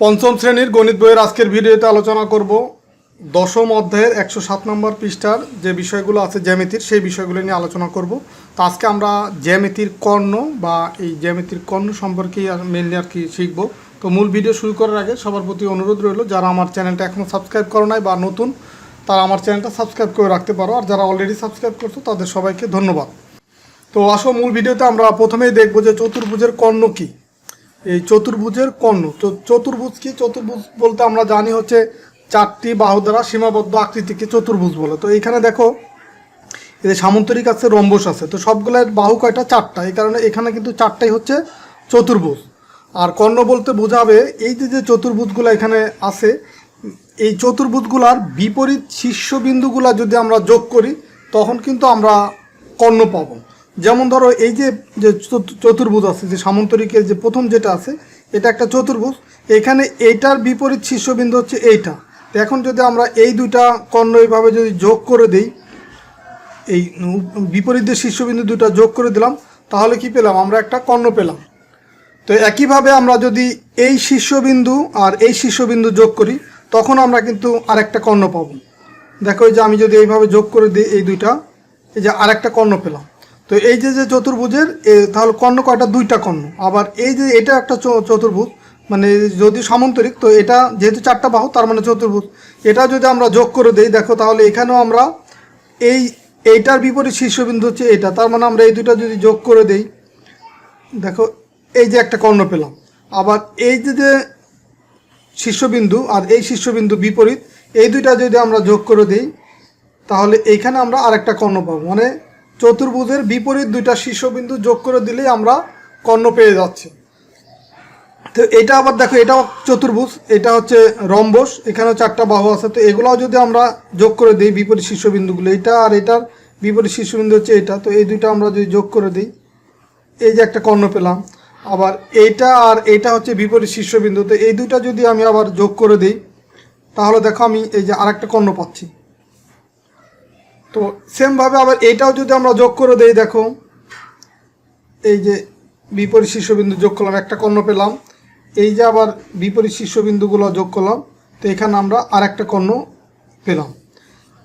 পঞ্চম শ্রেণির গণিত বইয়ের আজকের ভিডিওতে আলোচনা করব। দশম অধ্যায়ের একশো সাত নম্বর পৃষ্ঠার যে বিষয়গুলো আছে জ্যামিতির, সেই বিষয়গুলো নিয়ে আলোচনা করব। তো আজকে আমরা জ্যামিতির কর্ণ বা এই জ্যামিতির কর্ণ সম্পর্কেই আর মেনলি আর কি শিখব। তো মূল ভিডিও শুরু করার আগে সবার প্রতি অনুরোধ রইল, যারা আমার চ্যানেলটা এখনও সাবস্ক্রাইব করো নাই বা নতুন, তারা আমার চ্যানেলটা সাবস্ক্রাইব করে রাখতে পারো। আর যারা অলরেডি সাবস্ক্রাইব করছ, তাদের সবাইকে ধন্যবাদ। তো আসো, মূল ভিডিওতে আমরা প্রথমেই দেখব যে চতুর্ভুজের কর্ণ কী। এই চতুর্ভুজের কর্ণ। চতুর্ভুজ কি? চতুর্ভুজ বলতে আমরা জানি হচ্ছে চারটি বাহু দ্বারা সীমাবদ্ধ আকৃতিকে চতুর্ভুজ বলে। তো এখানে দেখো এদের সামন্তরিক আছে, রম্বস আছে। তো সবগুলোর বাহু কয়টা? চারটা। এই কারণে এখানে কিন্তু চারটাই হচ্ছে চতুর্ভুজ। আর কর্ণ বলতে বোঝাবে, এই যে যে চতুর্ভুজগুলো এখানে আছে, এই চতুর্ভুজগুলার বিপরীত শীর্ষবিন্দুগুলা যদি আমরা যোগ করি, তখন কিন্তু আমরা কর্ণ পাবো। যেমন ধরো এই যে যে চতু- চতুর্ভুজ আছে, যে সামন্তরিকের যে প্রথম যেটা আছে, এটা একটা চতুর্ভুজ। এখানে এইটার বিপরীত শীর্ষবিন্দু হচ্ছে এইটা। তো এখন যদি আমরা এই দুইটা কর্ণ এইভাবে যদি যোগ করে দিই, এই বিপরীত যে শীর্ষবিন্দু দুটো যোগ করে দিলাম, তাহলে কি পেলাম? আমরা একটা কর্ণ পেলাম। তো একইভাবে আমরা যদি এই শীর্ষবিন্দু আর এই শীর্ষবিন্দু যোগ করি, তখন আমরা কিন্তু আরেকটা কর্ণ পাবো। দেখো যে আমি যদি এইভাবে যোগ করে দিই এই দুইটা, এই যে আরেকটা কর্ণ পেলাম। তো এই যে যে চতুর্ভুজের তাহলে কর্ণ কয়টা? দুইটা কর্ণ। আবার এই যে এটা একটা চতুর্ভুজ মানে যদি সামন্তরিক, তো এটা যেহেতু চারটা বাহু, তার মানে চতুর্ভুজ। এটা যদি আমরা যোগ করে দেই, দেখো তাহলে এখানেও আমরা এই, এইটার বিপরীত শীর্ষবিন্দু হচ্ছে এটা। তার মানে আমরা এই দুটো যদি যোগ করে দেই, দেখো এই যে একটা কর্ণ পেলাম। আবার এই যে যে শীর্ষবিন্দু আর এই শীর্ষবিন্দু বিপরীত, এই দুইটা যদি আমরা যোগ করে দিই, তাহলে এইখানে আমরা আরেকটা কর্ণ পাবো। মানে চতুর্ভুজের বিপরীত দুইটা শীর্ষবিন্দু যোগ করে দিলেই আমরা কর্ণ পেয়ে যাচ্ছি। তো এটা আবার দেখো, এটাও চতুর্ভুজ, এটা হচ্ছে রম্বস, এখানেও চারটা বাহু আছে। তো এগুলাও যদি আমরা যোগ করে দিই বিপরীত শীর্ষবিন্দুগুলো, এটা আর এটার বিপরীত শীর্ষবিন্দু হচ্ছে এটা। তো এই দুইটা আমরা যদি যোগ করে দিই, এই যে একটা কর্ণ পেলাম, আবার এইটা আর এটা হচ্ছে বিপরীত শীর্ষবিন্দু। তো এই দুইটা যদি আমি আবার যোগ করে দিই, তাহলে দেখো আমি এই যে আরেকটা কর্ণ পাচ্ছি। তো সেমভাবে আবার এইটাও যদি আমরা যোগ করে দেই, দেখো, এই যে বিপরীত শীর্ষবিন্দু যোগ করলাম, একটা কর্ণ পেলাম, এই যে আবার বিপরীত শীর্ষবিন্দুগুলো যোগ করলাম, তো এখানে আমরা আরেকটা কর্ণ পেলাম।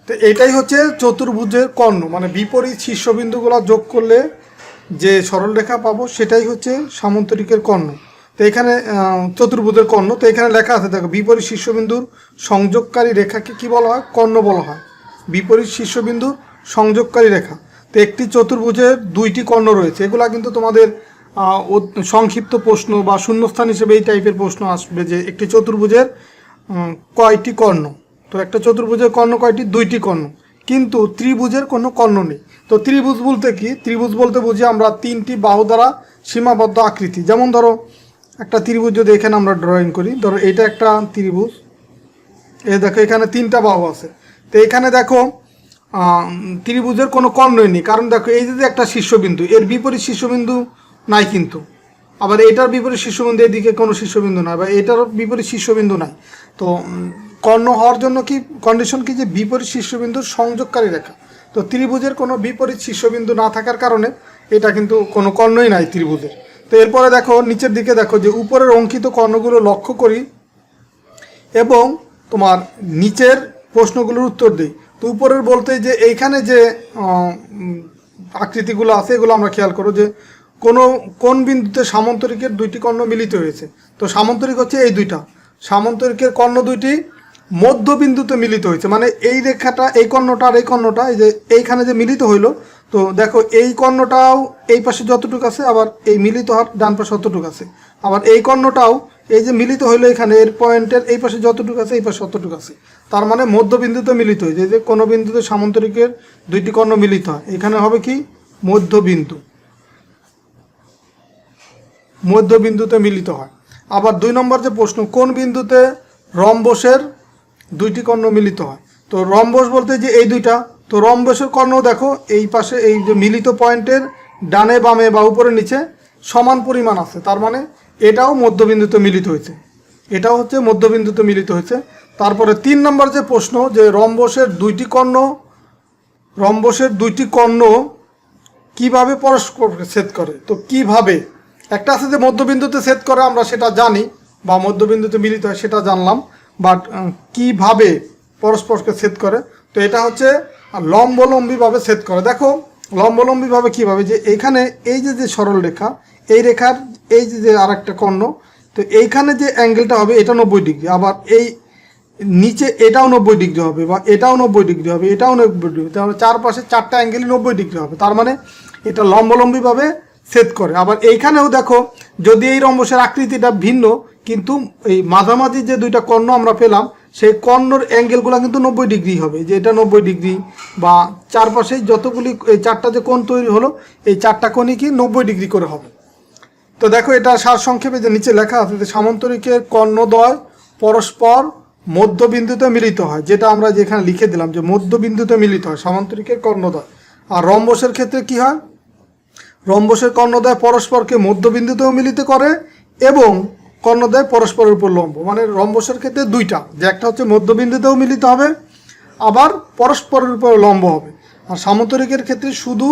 তো এটাই হচ্ছে চতুর্ভুজের কর্ণ মানে বিপরীত শীর্ষবিন্দুগুলো যোগ করলে যে সরলরেখা পাবো, সেটাই হচ্ছে সামন্তরিকের কর্ণ। তো এখানে চতুর্ভুজের কর্ণ, তো এখানে লেখা আছে, দেখো, বিপরীত শীর্ষবিন্দুর সংযোগকারী রেখাকে কি বলা হয়? কর্ণ বলা হয়। বিপরীত শীর্ষবিন্দুর সংযোগকারী রেখা। তো একটি চতুর্ভুজের দুইটি কর্ণ রয়েছে। এগুলা কিন্তু তোমাদের সংক্ষিপ্ত প্রশ্ন বা শূন্যস্থান হিসেবে এই টাইপের প্রশ্ন আসবে যে একটি চতুর্ভুজের কয়টি কর্ণ। তো একটা চতুর্ভুজের কর্ণ কয়টি? দুইটি কর্ণ। কিন্তু ত্রিভুজের কোনো কর্ণ নেই। তো ত্রিভুজ বলতে কি? ত্রিভুজ বলতে বুঝি আমরা তিনটি বাহু দ্বারা সীমাবদ্ধ আকৃতি। যেমন ধরো, একটা ত্রিভুজ যদি এখানে আমরা ড্রয়িং করি, ধরো এটা একটা ত্রিভুজ। এ দেখো, এখানে তিনটা বাহু আছে। তো এখানে দেখো ত্রিভুজের কোনো কর্ণই নেই। কারণ দেখো, এই যে একটা শীর্ষবিন্দু, এর বিপরীত শীর্ষবিন্দু নাই কিন্তু। আবার এটার বিপরীত শীর্ষবিন্দু এদিকে কোনো শীর্ষবিন্দু নাই, বা এটার বিপরীত শীর্ষবিন্দু নাই। তো কর্ণ হওয়ার জন্য কি কন্ডিশন কি যে বিপরীত শীর্ষবিন্দুর সংযোগকারী রেখা। তো ত্রিভুজের কোনো বিপরীত শীর্ষবিন্দু না থাকার কারণে এটা কিন্তু কোনো কর্ণই নাই ত্রিভুজের। তো এরপরে দেখো, নিচের দিকে দেখো যে উপরের অঙ্কিত কর্ণগুলো লক্ষ্য করি, এবং তোমার নিচের প্রশ্নগুলোর উত্তর দিই। তো উপরের বলতে যে এইখানে যে আকৃতিগুলো আছে, এগুলো আমরা খেয়াল করো যে কোনো, কোন বিন্দুতে সামন্তরিকের দুইটি কর্ণ মিলিত হয়েছে? তো সামন্তরিক হচ্ছে এই দুইটা। সামন্তরিকের কর্ণ দুইটি মধ্যবিন্দুতে মিলিত হয়েছে। মানে এই রেখাটা, এই কর্ণটা আর এই কর্ণটা, এই যে এইখানে যে মিলিত হইল, তো দেখো এই কর্ণটাও এই পাশে যতটুকু আছে, আবার এই মিলিত হওয়ার ডান পাশে অতটুকু আছে। আবার এই কর্ণটাও এই যে মিলিত হইল এখানে, এর পয়েন্টের এই পাশে যতটুকু আছে, এই পাশে অতটুকু আছে। তার মানে মধ্যবিন্দুতে মিলিত হয়েছে যে কোনো বিন্দুতে সামন্তরিকের দুইটি কর্ণ মিলিত হয়। এখানে হবে কি? মধ্যবিন্দু। মধ্যবিন্দুতে মিলিত হয়। আবার দুই নম্বর যে প্রশ্ন, কোন বিন্দুতে রম্বসের দুইটি কর্ণ মিলিত হয়? তো রম্বস বলতে যে এই দুইটা, তো রম্বসের কর্ণ দেখো, এই পাশে এই যে মিলিত পয়েন্টের ডানে বামে বা উপরে নিচে সমান পরিমাণ আছে। তার মানে এটাও মধ্যবিন্দুতে মিলিত হয়েছে। এটাও হচ্ছে মধ্যবিন্দুতে মিলিত হয়েছে। তারপরে তিন নম্বর যে প্রশ্ন, যে রম্বসের দুইটি কর্ণ, রম্বসের দুইটি কর্ণ কীভাবে পরস্পর ছেদ করে? তো কীভাবে? একটা আছে যে মধ্যবিন্দুতে ছেদ করে আমরা সেটা জানি, বা মধ্যবিন্দুতে মিলিত হয় সেটা জানলাম, বাট কীভাবে পরস্পরকে ছেদ করে? তো এটা হচ্ছে লম্বলম্বীভাবে ছেদ করে। দেখো, লম্বলম্বীভাবে কীভাবে? যে এইখানে এই যে যে সরল রেখা এই রেখার, এই যে আর একটা কর্ণ, তো এইখানে যে অ্যাঙ্গেলটা হবে এটা নব্বই ডিগ্রি। আবার এই নিচে এটাও নব্বই ডিগ্রি হবে, বা এটাও নব্বই ডিগ্রি হবে, এটাও নব্বই ডিগ্রি তাহলে চারপাশে চারটা অ্যাঙ্গেলই নব্বই ডিগ্রি হবে। তার মানে এটা লম্বলম্বীভাবে ছেদ করে। আবার এইখানেও দেখো, যদি এই রম্বসের আকৃতিটা ভিন্ন, কিন্তু এই মাঝামাঝি যে দুইটা কর্ণ আমরা পেলাম, সেই কর্ণর অ্যাঙ্গেলগুলো কিন্তু নব্বই ডিগ্রি হবে। যে এটা নব্বই ডিগ্রি, বা চারপাশে যতগুলি, এই চারটা যে কোণ তৈরি হলো, এই চারটা কোণই কি নব্বই ডিগ্রি করে হবে। তো দেখো এটা সার সংক্ষেপে যে নিচে লেখা আছে যে সামন্তরিকের কর্ণদ্বয় পরস্পর মধ্যবিন্দুতে মিলিত হয়, যেটা আমরা যেখানে লিখে দিলাম যে মধ্যবিন্দুতে মিলিত হয়, সামান্তরিকের কর্ণদ্বয়। আর রম্বসের ক্ষেত্রে কি হয়? রম্বসের কর্ণদ্বয় পরস্পরকে মধ্যবিন্দুতেও মিলিত করে এবং কর্ণদ্বয় পরস্পরের উপর লম্ব। মানে রম্বসের ক্ষেত্রে দুইটা, যে একটা হচ্ছে মধ্যবিন্দুতেও মিলিত হবে, আবার পরস্পরের উপর লম্ব হবে। আর সামন্তরিকের ক্ষেত্রে শুধু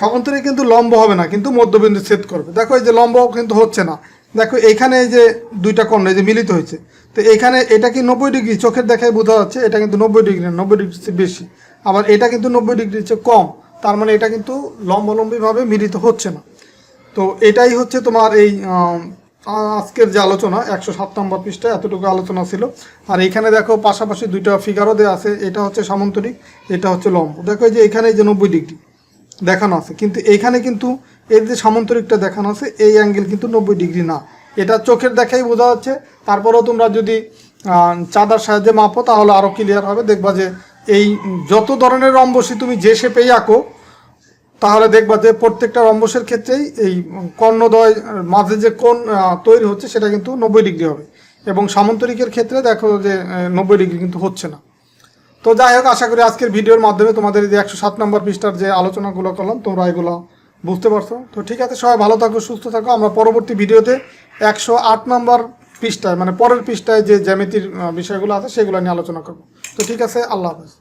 সামন্তরিক কিন্তু লম্ব হবে না, কিন্তু মধ্যবিন্দু ছেদ করবে। দেখো এই যে লম্ব কিন্তু হচ্ছে না। দেখো এইখানে এই যে দুইটা কর্ণ এই যে মিলিত হয়েছে। তো এখানে এটা কি নব্বই ডিগ্রি? চোখের দেখায় বোঝা যাচ্ছে এটা কিন্তু নব্বই ডিগ্রি না, নব্বই ডিগ্রি বেশি। আবার এটা কিন্তু নব্বই ডিগ্রির চেয়ে কম, তার মানে এটা কিন্তু লম্বলম্বীভাবে মিলিত হচ্ছে না। তো এটাই হচ্ছে তোমার এই আজকের যে আলোচনা, একশো সাত নম্বর পৃষ্ঠায় এতটুকু আলোচনা ছিল। আর এখানে দেখো পাশাপাশি দুইটা ফিগারও দেওয়া আছে, এটা হচ্ছে সামন্তরিক, এটা হচ্ছে লম্ব। দেখো যে এখানে যে নব্বই ডিগ্রি। দেখানো আছে। কিন্তু এইখানে কিন্তু এর যে সামন্তরিকটা দেখানো আছে এই অ্যাঙ্গেল কিন্তু নব্বই ডিগ্রি না। এটা চোখের দেখাই বোঝা যাচ্ছে। তারপরেও তোমরা যদি চাঁদার সাহায্যে মাপো তাহলে আরও ক্লিয়ার হবে। দেখবা যে এই যত ধরনের রম্বসী তুমি যে শেপেই আঁকো তাহলে দেখবা যে প্রত্যেকটা রম্বসের ক্ষেত্রেই এই কর্ণদ্বয় আহ, মাঝে যে কোণ তৈরি হচ্ছে সেটা কিন্তু নব্বই ডিগ্রি হবে। এবং সামন্তরিকের ক্ষেত্রে দেখো যে নব্বই ডিগ্রি কিন্তু হচ্ছে না। তো যাই হোক, আশা করি আজকের ভিডিওর মাধ্যমে তোমাদের যে একশো সাত নম্বর পৃষ্ঠার যে আলোচনাগুলো করলাম, তোমরা এগুলো বুঝতে পারছ। তো ঠিক আছে, সবাই ভালো থাকো, সুস্থ থাকো। আমরা পরবর্তী ভিডিওতে একশো আট নম্বর পৃষ্ঠায় মানে পরের পৃষ্ঠায় যে জ্যামিতির বিষয়গুলো আছে, সেগুলো নিয়ে আলোচনা করব। তো ঠিক আছে, আল্লাহ হাফেজ।